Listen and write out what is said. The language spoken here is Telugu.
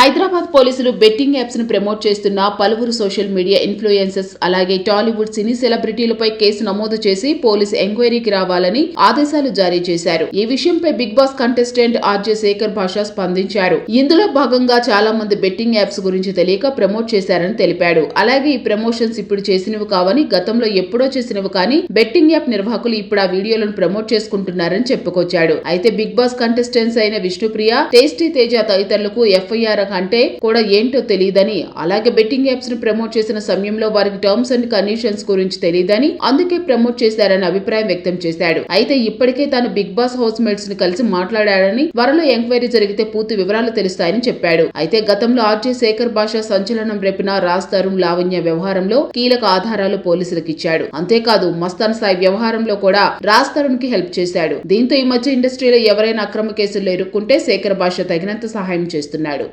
హైదరాబాద్ పోలీసులు బెట్టింగ్ యాప్స్ను ప్రమోట్ చేస్తున్న పలువురు సోషల్ మీడియా ఇన్ఫ్లుయెన్సర్స్ అలాగే టాలీవుడ్ సినీ సెలబ్రిటీలపై కేసు నమోదు చేసి పోలీసు ఎంక్వైరీకి రావాలని ఆదేశాలు జారీ చేశారు. ఈ విషయంపై big boss contestant RJ Shekhar Basha స్పందించారు. ఇందులో భాగంగా చాలా మంది బెట్టింగ్ యాప్స్ గురించి తెలియక ప్రమోట్ చేశారని తెలిపాడు. అలాగే ఈ ప్రమోషన్స్ ఇప్పుడు చేసినవి కావని గతంలో ఎప్పుడో చేసినవి కానీ బెట్టింగ్ యాప్ నిర్వాహకులు ఇప్పుడు ఆ వీడియోలను ప్రమోట్ చేసుకుంటున్నారని చెప్పుకొచ్చాడు. అయితే బిగ్ బాస్ కంటెస్టెంట్స్ అయిన విష్ణుప్రియ టేస్టీ తేజ తదితరులకు ఎఫ్ఐఆర్ అంటే కూడా ఏంటో తెలియదని అలాగే బెట్టింగ్ యాప్స్ను ప్రమోట్ చేసిన సమయంలో వారికి టర్మ్స్ అండ్ కండిషన్స్ గురించి తెలియదని అందుకే ప్రమోట్ చేశారని అభిప్రాయం వ్యక్తం చేశాడు. అయితే ఇప్పటికే తాను బిగ్ బాస్ హౌస్ మేట్స్ని కలిసి మాట్లాడాడని త్వరలో ఎంక్వైరీ జరిగితే పూర్తి వివరాలు తెలుస్తాయని చెప్పాడు. అయితే గతంలో ఆర్జే శేఖర్ భాష సంచలనం రేపిన రాజ్ తరుణ్ లావణ్య వ్యవహారంలో కీలక ఆధారాలు పోలీసులకు ఇచ్చాడు. అంతేకాదు మస్తాన్ సాయి వ్యవహారంలో కూడా రాజ్ తరుణ్కి హెల్ప్ చేశాడు. దీంతో ఈ మధ్య ఇండస్ట్రీలో ఎవరైనా అక్రమ కేసుల్లో ఇరుక్కుంటే శేఖర్ భాష తగినంత సహాయం చేస్తున్నాడు.